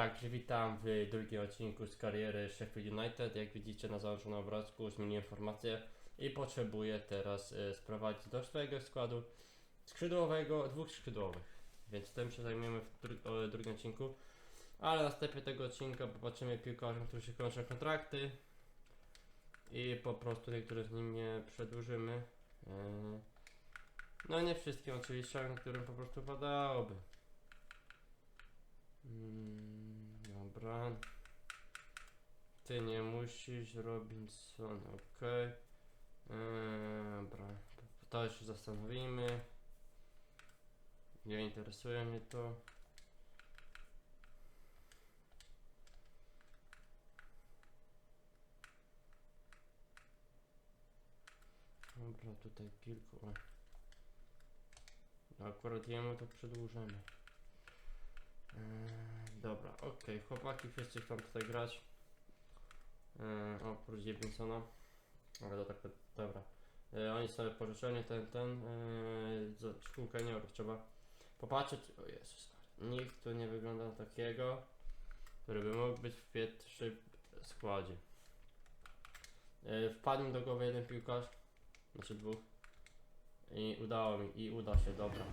Także witam w drugim odcinku z kariery Sheffield United. Jak widzicie na załączonym obrazku zmieniłem formację i potrzebuję teraz e, sprowadzić do swojego składu skrzydłowego, dwóch skrzydłowych. Więc tym się zajmiemy w dru- drugim odcinku. Ale na następie tego odcinka popatrzymy piłkarzom, którzy się kończą kontrakty i po prostu niektórych z nich nie przedłużymy. E, No nie wszystkim oczywiście, którym po prostu padałoby. Mm, dobra. Ty nie musisz, Robinson, ok. Eee, to się zastanowimy. Nie interesuje mnie to. Dobra, tutaj kilku. No, Akurat jemu to przedłużymy. Eee, dobra, okej, chłopaki wszyscy chcą tutaj grać. Eee, oprócz Jebinsona. Ale to tak, dobra. Eee, oni sobie pożyczenie ten, ten, eee, za szkółkę seniorów trzeba popatrzeć. O Jezus, nikt tu nie wygląda na takiego, który by mógł być w pierwszym składzie. Eee, wpadł do głowy jeden piłkarz, znaczy dwóch. I udało mi, i uda się, dobra.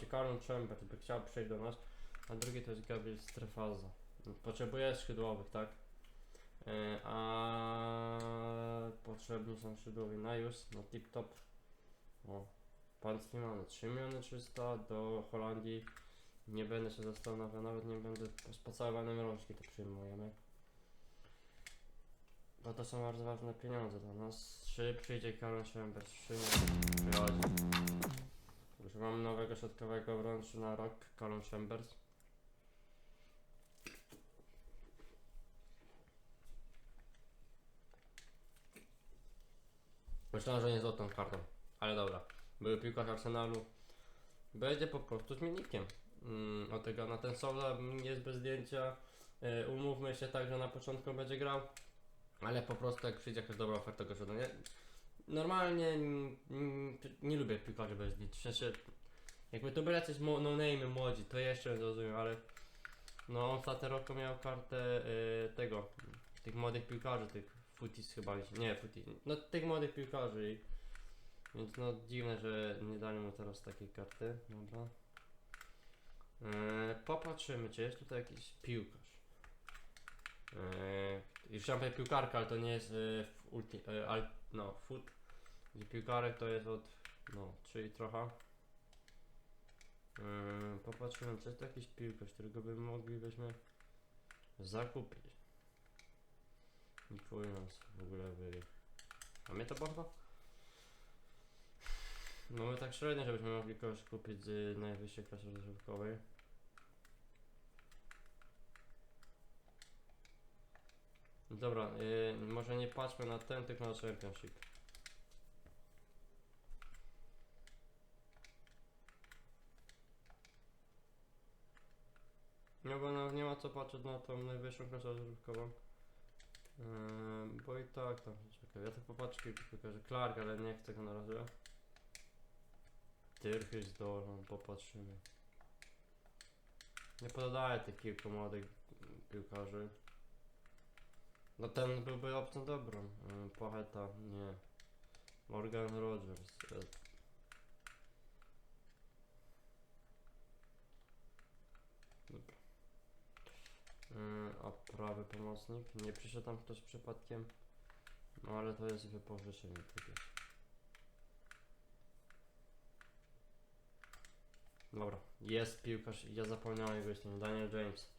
Czy Karol Chambers by chciał przejść do nas, a drugi to jest Gabriel Strefaza. Potrzebuje skrzydłowych, tak? E, a potrzebni są skrzydłowi na już, na tip top. O, pan mamy 3 miliony 300 do Holandii. Nie będę się zastanawiał, nawet nie będę z pocałowanym rączki to przyjmujemy. Bo to są bardzo ważne pieniądze dla nas. Czy przyjdzie Karol Chambers? Czy nie przychodzi? Mamy nowego środkowego obrońcy na rok, Colin Chambers. Myślałem, że nie złotą kartą, ale dobra. Był piłkarz Arsenalu. Będzie po prostu zmiennikiem. Mm, od tego na ten Sola jest bez zdjęcia. E, umówmy się tak, że na początku będzie grał. Ale po prostu jak przyjdzie jakaś dobra oferta go nie. Normalnie nie lubię piłkarzy bez zdjęć. W sensie, jakby to byli mo- no name młodzi, to jeszcze rozumiem, ale no on w roku miał kartę y, tego, tych młodych piłkarzy, tych futis chyba, nie futis, no tych młodych piłkarzy i więc no dziwne, że nie dali mu teraz takiej karty, dobra. E, popatrzymy, czy jest tutaj jakiś piłkarz. E, już powiedzieć piłkarka, ale to nie jest w ulti, e, al, no foot, piłkarek to jest od, no, czyli trochę. Yy, popatrzymy, czy jest jakiś piłkarz, którego by moglibyśmy zakupić. Nie nas w ogóle by... A mnie to chyba? No my tak średnio, żebyśmy mogli kogoś kupić z najwyższej klasy rozrywkowej. Dobra, yy, może nie patrzmy na ten, tylko na Championship. No bo no, nie ma co patrzeć na tą najwyższą klasę rozrywkową. Yy, bo i tak tam, czekaj, ja to popatrzę piłkarzy. Clark, ale nie chcę go na razie. Tyrchy z dolą, popatrzymy. Nie podaję tych kilku młodych piłkarzy. No ten byłby opcją dobrą. Yy, Pocheta, nie. Morgan Rogers. A prawy pomocnik? Nie przyszedł tam ktoś przypadkiem? No ale to jest wypożyczenie przecież. Dobra, jest piłkarz, ja zapomniałem jego istnienie, Daniel James.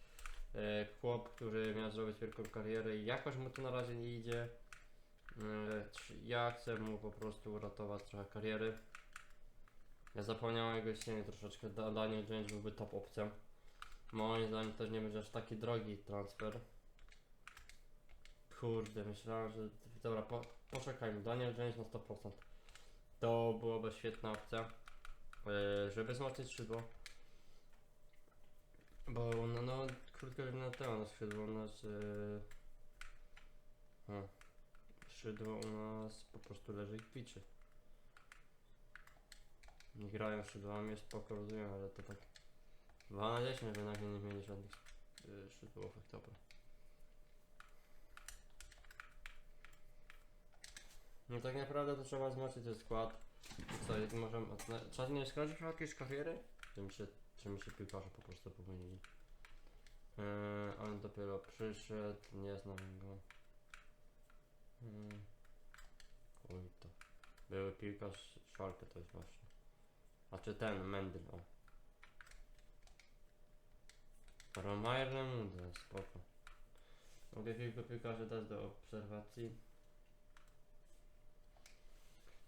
E, chłop, który miał zrobić wielką karierę i jakoś mu to na razie nie idzie. E, ja chcę mu po prostu uratować trochę kariery. Ja zapomniałem jego istnienie troszeczkę, Da- Daniel James byłby top opcją. Moim zdaniem też nie będzie aż taki drogi transfer. Kurde, myślałem, że... Dobra, po, poczekajmy. Daniel James na 100%. To byłoby świetna opcja. e, Żeby wzmocnić skrzydło. Bo no, no krótko na temu na skrzydło u nas yy... skrzydło u nas po prostu leży i kwiczy. Nie grają skrzydłami, spoko rozumiem, ale to tak 2 na 10, że nagle nie mieli żadnych yy, skrzydłówek, dobra. No tak naprawdę to trzeba wzmocnić ten skład. Co, jak możemy... Trzeba nie skończyć jakieś kariery? Czy mi się, czy mi się piłkarze po prostu pomylili? Yy, on dopiero przyszedł, nie znam go. Yy. Chuj to. Były piłkarz Szalkę to jest właśnie. Znaczy ten, Mendyl, o. Romajer Lemunde, spoko. Mogę kilku piłkarzy dać do obserwacji.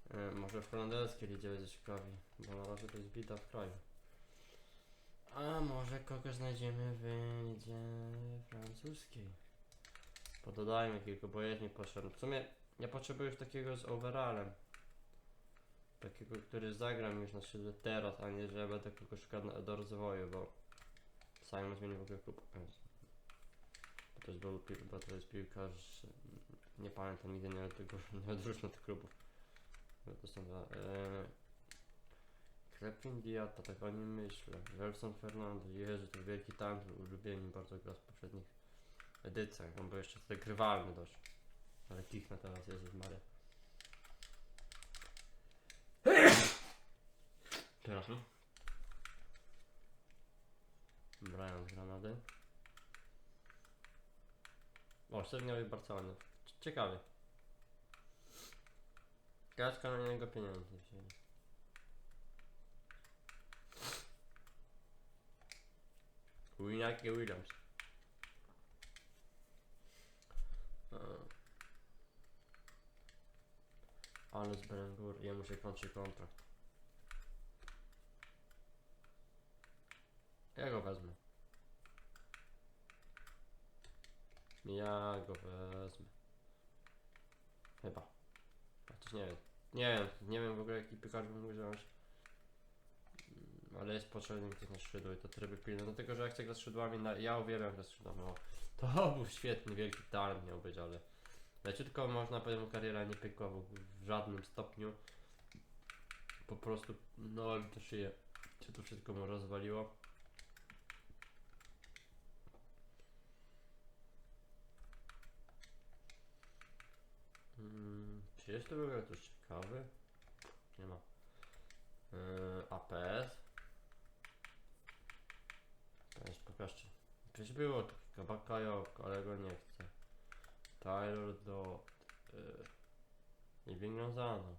E, może w holenderskiej lidzie będzie ciekawi, bo na razie to jest bita w kraju. A może kogoś znajdziemy w lidzie francuskiej. Pododajmy kilku, bo mi potrzebny. W sumie ja potrzebuję już takiego z overallem. Takiego, który zagram już na szydle teraz, a nie że będę kogoś szukał do rozwoju, bo Simon zmienił w ogóle klub. Bo jest, był, to jest piłkarz, nie pamiętam nigdy nie tego, nie odróżnię tych klubów. No to są dwa. Krepin Diata, tak o nim myślę. Gelson Fernando, Jezu, to wielki talent, ulubieni bardzo gra z poprzednich edycjach, on był jeszcze wtedy grywalny dość. Ale kichnę teraz, Jezus Maria. Przepraszam. Brian z Granady. O, średniowy Barcelony. Ciekawy. Kaczka na niego pieniądze wzięli. Winaki Williams. Ale z Berengur, jemu się kończy kontrakt. Ja go wezmę. Ja go wezmę. Chyba. Chociaż nie wiem. Nie wiem, nie wiem w ogóle jaki piłkarz bym wziąć. Mm, Ale jest potrzebny ktoś na skrzydło i to tryby pilne. Dlatego, że ja chcę grać skrzydłami, na... ja uwielbiam grać skrzydłami. O, to był świetny, wielki talent miał być, ale leciutko można powiedzieć, kariera nie pykła w, żadnym stopniu. Po prostu, no szyję się to wszystko mu rozwaliło. Czy jest to w ogóle coś ciekawy? Nie ma. Yy, APS. Też pokażcie. Przecież było tu Kabakajo, ale go nie chcę. Tyler do... Yy, I wywiązano.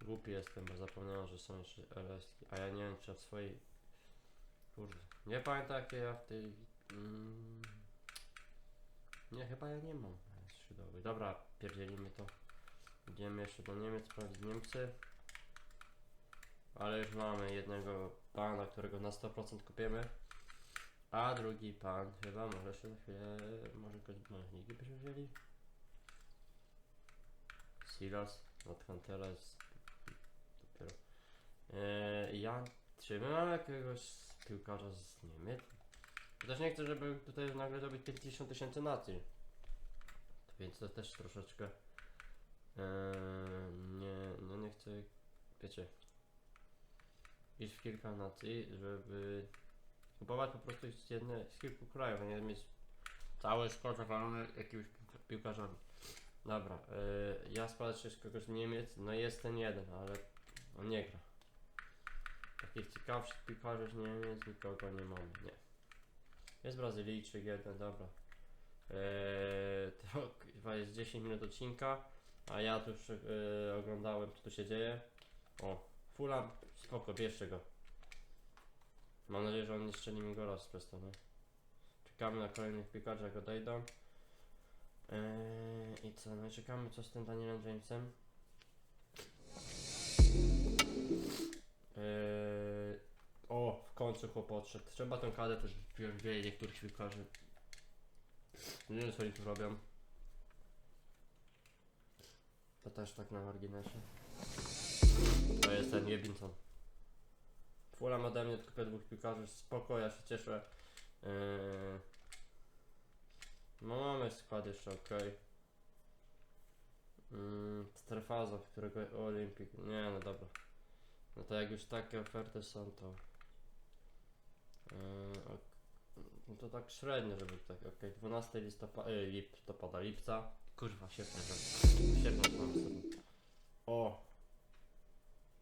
Głupi jestem, bo zapomniałem, że są jeszcze LS. A ja nie wiem, czy w swojej... Kurde. Nie pamiętam jakie ja w tej... Mm, nie, chyba ja nie mam. Dobra, pierdzielimy to. Idziemy jeszcze do Niemiec, sprawdzić Niemcy. Ale już mamy jednego pana, którego na 100% kupimy. A drugi pan chyba może się na chwilę, może go może ligi byśmy wzięli. Silas, Huntera jest dopiero. Eee, ja, czy my mamy jakiegoś piłkarza z Niemiec? Też nie chcę, żeby tutaj nagle zrobić 50 tysięcy nacji. Więc to też troszeczkę. Eee, nie, no nie chcę, wiecie, iść w kilka nacji, żeby kupować po prostu z jedne, z kilku krajów, a nie mieć cały skład zawalony jakimiś piłka- piłkarzami. Dobra, eee, ja spatrzę z kogoś z Niemiec, no jest ten jeden, ale on nie gra. Takich ciekawszych piłkarzy z Niemiec nikogo nie mamy, nie. Jest Brazylijczyk jeden, dobra. Eee, to chyba jest 10 minut odcinka, a ja tu już eee, oglądałem co tu się dzieje. O, Fulham, spoko, bierzcie go. Mam nadzieję, że on nie strzeli mi gola z Prestonu. Czekamy na kolejnych piłkarzy, jak odejdą. Eee, I co, no i czekamy co z tym Danielem Jamesem. Eee, o, końcu chłop. Trzeba tę kadę też wziąć niektórych piłkarzy. Nie wiem co oni tu robią. To też tak na marginesie. To jest ten Jebinson. Fulham ode mnie tylko dwóch piłkarzy, spoko, ja się cieszę. Yy... No mamy skład jeszcze ok. Mm, Strefaza, którego Olimpik. Nie no dobra. No to jak już takie oferty są to. Yy. No to tak średnio, żeby tak, okej, 12 listopada, yy, listopada, lipca. Kurwa, świetnie, że świetnie mam sobie. O!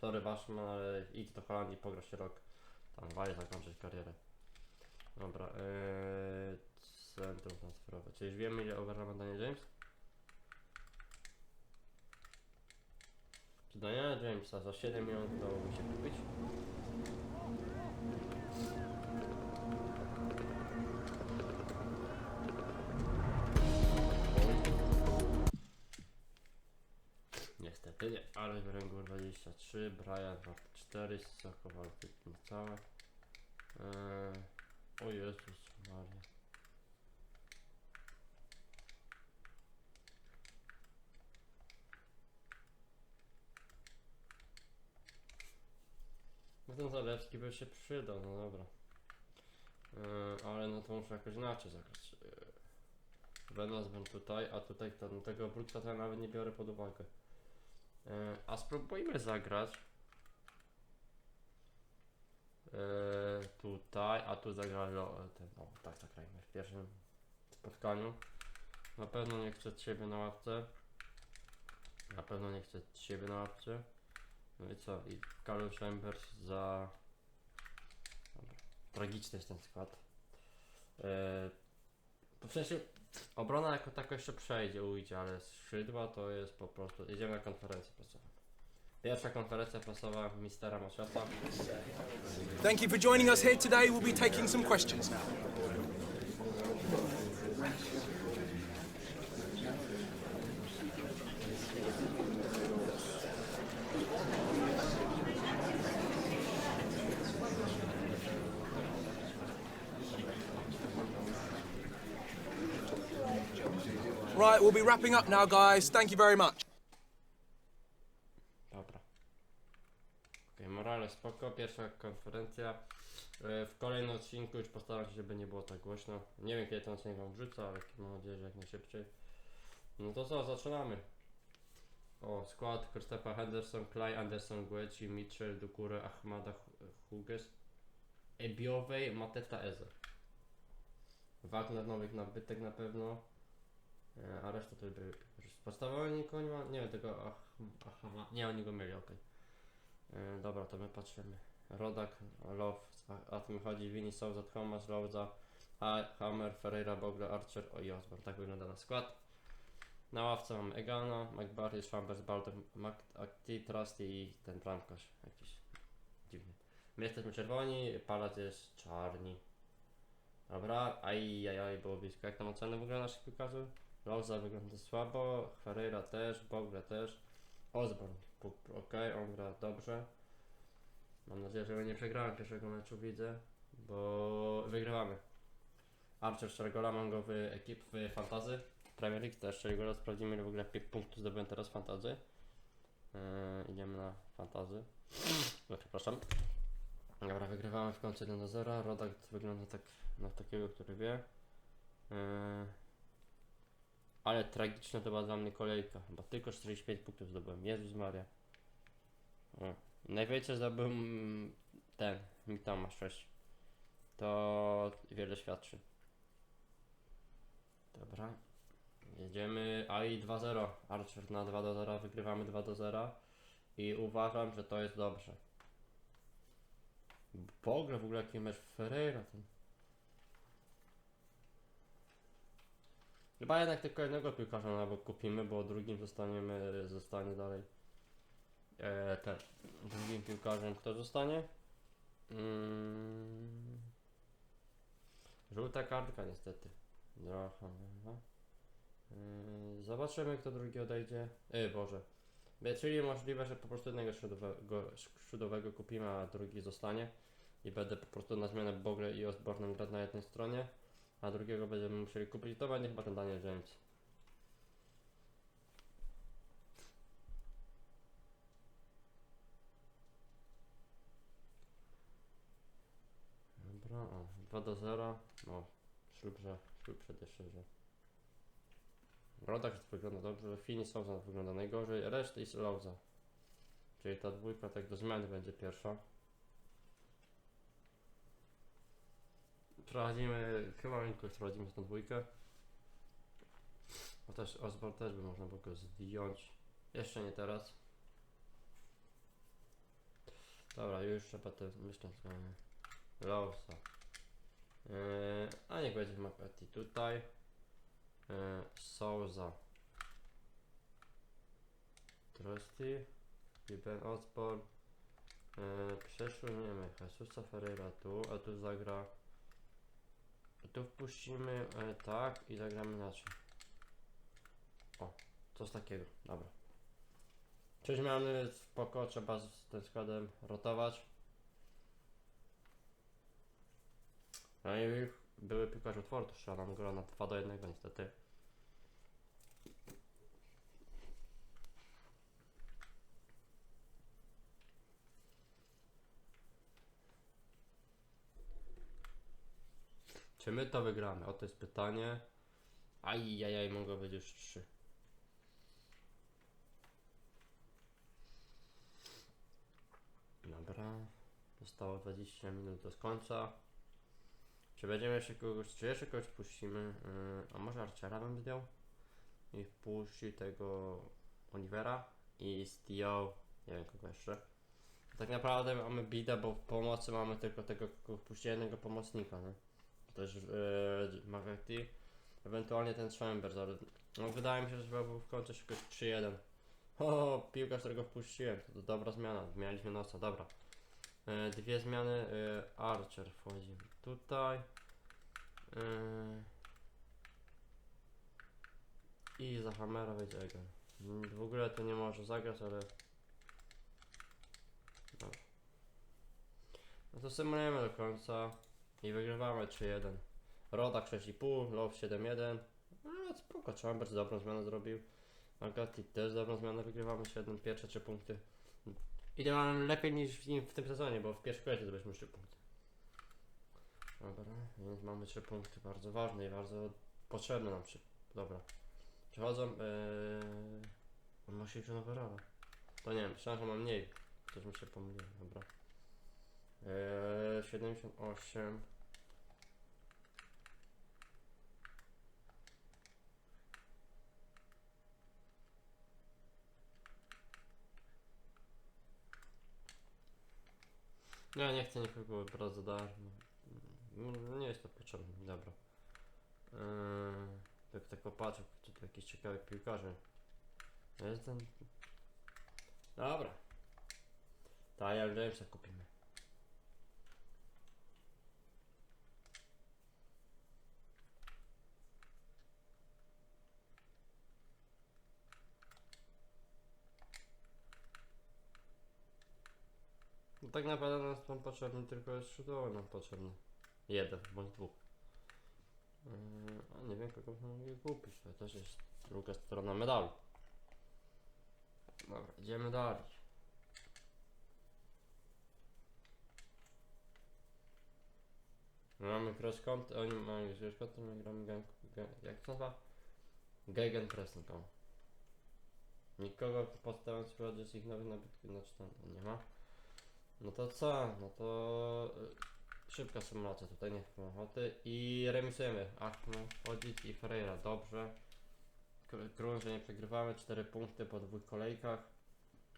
Sorry Baszman, ale idź do Holandii, pogra się rok. Tam wali zakończyć karierę. Dobra, yy, centrum transferowe. Czy już wiemy ile uważamy Daniel James? Czy Daniela Jamesa za 7 milionów udało mi się kupić? Wręgło 23, Brian 4, Sokowal niecałe. Eee, o Jezus Maria. No ten Zalewski by się przydał, no dobra. Eee, ale no to muszę jakoś inaczej zagrać. Eee, Venus tutaj, a tutaj to, no tego Brooksa to ja nawet nie biorę pod uwagę. E, A spróbujmy zagrać. E, tutaj, a tu zagra Lo- ten, o, tak zagrajmy w pierwszym spotkaniu. Na pewno nie chcę ciebie na ławce. Na pewno nie chcę ciebie na ławce. No i co? I Karol Chambers za... Dobra. Tragiczny jest ten skład. To w sensie Obrona jako tako jeszcze przejdzie, ujdzie, ale skrzydła to jest po prostu. Jedziemy na konferencję prasową. Pierwsza konferencja prasowa mistera Mosiata. Thank you for joining us here today. We'll be taking some questions now. Right, we'll be wrapping up now, guys. Thank you very much. Dobra. Okej, morale spoko, pierwsza konferencja. E, W kolejnym odcinku już postaram się, żeby nie było tak głośno. Nie wiem kiedy ten odcinek wam wrzucę, ale mam nadzieję, że jak najszybciej. No to co, zaczynamy. O, skład Christopher Henderson, Clay Anderson, Gueci, Mitchell, Dukure, Ahmada, Hu- Huges, Ebiowej, Mateta Eze. Wagner nowych nabytek na pewno. E, A reszta to piłkarze. Podstawowy nikogo nie wiem tego, aha, nie oni go mieli, okej. E, Dobra, to my patrzymy. Rodak, Love, a, a tym chodzi Vini, Souza, Thomas, Louza, Ha- Hammer, Ferreira, Bogle, Archer i Osborne. Tak wygląda na skład. Na ławce mamy Egana, McBarry, Chambers, Balder, McAtee, Trusty i ten bramkarz jakiś dziwny. My jesteśmy czerwoni, Palac jest czarni. Dobra, aj, aj, aj, było blisko. Jak tam oceny w ogóle naszych piłkarzy? Louza wygląda słabo, Ferreira też, Bogle też. Osborne, ok, on gra dobrze. Mam nadzieję, że nie przegrałem pierwszego meczu, widzę, bo wygrywamy. Archer strzela gola, mam go w ekip w fantazy. Premier League też strzeli gola, sprawdzimy ile w ogóle punktów zdobyłem teraz w fantazy. Yy, idziemy na fantazy. No, przepraszam. Dobra, wygrywamy w końcu 1 do 0. Rodak wygląda tak na takiego, który wie. Yy, ale tragiczna to była dla mnie kolejka, bo tylko 45 punktów zdobyłem. Jezus Maria. O. Najwięcej zdobyłem ten, Mitoma 6. To wiele świadczy. Dobra. Jedziemy AI 2-0. Archer na 2 do 0. Wygrywamy 2 do 0. I uważam, że to jest dobrze. Bogle w ogóle jaki mecz Ferreira ten. Chyba jednak tylko jednego piłkarza na kupimy, bo drugim zostaniemy, zostanie dalej. E, ten. Drugim piłkarzem kto zostanie? Mm. Żółta kartka niestety. Trochę. no. Yy, Zobaczymy kto drugi odejdzie. Ej Boże. Be- Czyli możliwe, że po prostu jednego skrzydłowego kupimy, a drugi zostanie. I będę po prostu na zmianę Bogle i Osborne grać na jednej stronie. A drugiego będziemy musieli kupić. To będzie chyba ten Daniel James. do zera. No, ślubże, ślubże jeszcze, że. Rodak wygląda dobrze, Fini Souza wygląda najgorzej, reszta jest Lauza. Czyli ta dwójka tak do zmiany będzie pierwsza. Prowadzimy, chyba jakoś prowadzimy tą dwójkę. Bo też Osborne też by można było go zdjąć. Jeszcze nie teraz. Dobra, już trzeba te myślę z Lausa. Yy, a niech będzie McCarthy tutaj. Yy, Souza. Trusty. I Ben Osborne. Yy, przesuniemy Jesusa Ferreira tu, a tu zagra. Tu wpuścimy e, tak i zagramy inaczej. O, coś takiego, dobra. Trzy zmiany, spoko, trzeba z tym składem rotować. No i były piłkarz utworu, trzeba nam go na 2 do 1 niestety. Czy my to wygramy? Oto jest pytanie. Ajajaj, mogło być już 3. Dobra. Zostało 20 minut do końca. Czy będziemy jeszcze kogoś, czy jeszcze kogoś puścimy? Yy, a może Archera bym zdjął? I wpuści tego Olivera i zdjął, nie wiem kogo jeszcze. Tak naprawdę mamy bidę, bo w pomocy mamy tylko tego, wpuścić jednego pomocnika, nie? Też yy, Magnetti. Ewentualnie ten Chambers, ale no, wydaje mi się, że był w końcu jakoś 3-1. O, piłkarz, którego wpuściłem, to, to dobra zmiana, mieliśmy nosa, dobra. E, dwie zmiany, e, Archer wchodzi tutaj. E, I za Hammera wejdzie Egan. Mm, W ogóle to nie może zagrać, ale... Dobra. No to symulujemy do końca i wygrywamy 3-1. Rodak 6,5, Love 7-1. No spoko, Chambers dobrą zmianę zrobił. Agati też dobrą zmianę, wygrywamy 7, pierwsze 3 punkty. Idealnie lepiej niż w, w tym sezonie, bo w pierwszej kolejce zdobyliśmy 3 punkty. Dobra, więc mamy 3 punkty, bardzo ważne i bardzo potrzebne nam 3. Dobra. Przechodzą, yy... On ma się nowe rola. To nie wiem, że mam mniej. Coś mi się pomyliło, dobra. Yy, 78. Ja nie chcę nikogo brać za darmo. Mm, Nie jest to potrzebne, dobra. Yy, tak, tak popatrzę, czy tu jakiś ciekawy piłkarze. Jest. Dobra. Tyler Jamesa kupimy. Tak naprawdę nam potrzebny tylko jest śródowy nam potrzebny. Jeden bądź dwóch. Yy, a nie wiem kogo mogę kupić, to też jest druga strona medalu. Dobra, idziemy dalej. My mamy cross count, oni mają już cross count, my gramy gang, gang, jak to nazywa? Gegen pressing, o. Nikogo podstawiam sprawdzę z ich nowych nabytków, znaczy tam nie ma. No to co? No to y, szybka symulacja, tutaj nie mam ochoty i remisujemy. Achmo, chodzić i Ferreira, dobrze. Kr- Król, że nie przegrywamy, 4 punkty po dwóch kolejkach.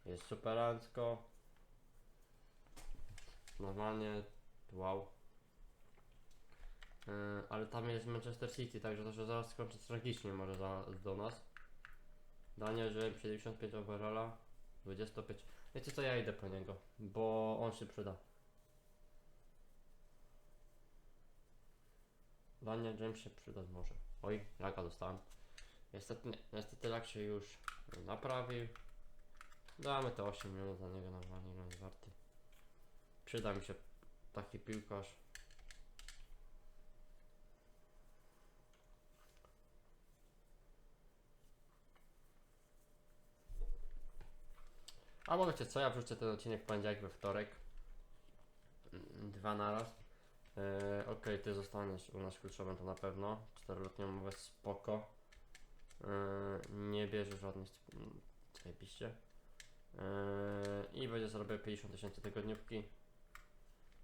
Jest superancko. Normalnie, wow. Yy, ale tam jest Manchester City, także to się zaraz skończy tragicznie może za, do nas. Daniel, że 75 overalla, 25. Wiecie co, ja idę po niego, bo on się przyda. Daniel James się przyda może. Oj, laka dostałem. Niestety, nie, niestety lak się już naprawił. Damy te 8 minut za niego normalnie, no warty. Przyda mi się taki piłkarz. Albo wiecie co, ja wrzucę ten odcinek w poniedziałek we wtorek. Mm, Dwa na raz. E, Okej, ty zostaniesz u nas kluczowym to na pewno. Czteroletnią umowę spoko. E, nie bierzesz żadnych mm, zajebiście. E, I będzie zarobił 50 tysięcy tygodniówki.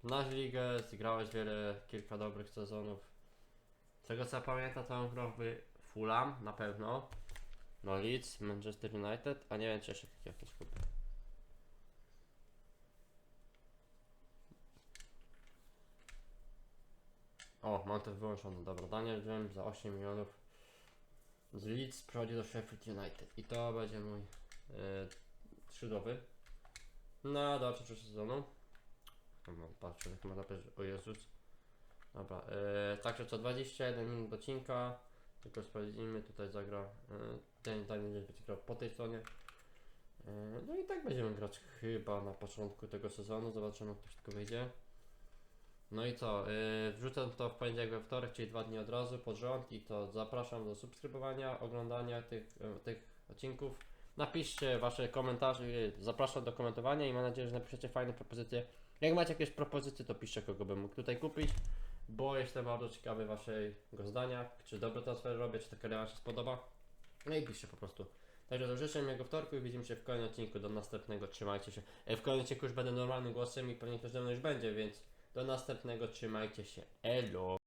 Znasz ligę, zgrałeś wiele, kilka dobrych sezonów. Z tego co pamiętam, to on grał Fulham na pewno. No Leeds, Manchester United, a nie wiem czy jeszcze jakieś kupy. O, mam to wyłączone, dobra. Daniel wiem za 8 milionów z Leeds prowadzi do Sheffield United i to będzie mój yy, skrzydłowy na dalsze trzy sezonu. No, patrzę, jak można powiedzieć, o Jezus. Dobra, yy, także co 21 minut odcinka, tylko sprawdzimy, tutaj zagra yy, ten Daniel będzie grał po tej stronie. Yy, no i tak będziemy grać chyba na początku tego sezonu, zobaczymy jak to wszystko wyjdzie. No i co, yy, wrzucę to w poniedziałek we wtorek, czyli dwa dni od razu pod rząd i to zapraszam do subskrybowania, oglądania tych, yy, tych odcinków. Napiszcie wasze komentarze, yy, zapraszam do komentowania i mam nadzieję, że napiszecie fajne propozycje. Jak macie jakieś propozycje, to piszcie kogo bym mógł tutaj kupić, bo jestem bardzo ciekawy waszego zdania, czy dobre transfery robię, czy ta kariera się spodoba. No i piszcie po prostu. Także do życzę miłego wtorku i widzimy się w kolejnym odcinku. Do następnego, trzymajcie się. E, W kolejnym odcinku już będę normalnym głosem i pewnie ktoś ze mną już będzie, więc do następnego, trzymajcie się. Elo!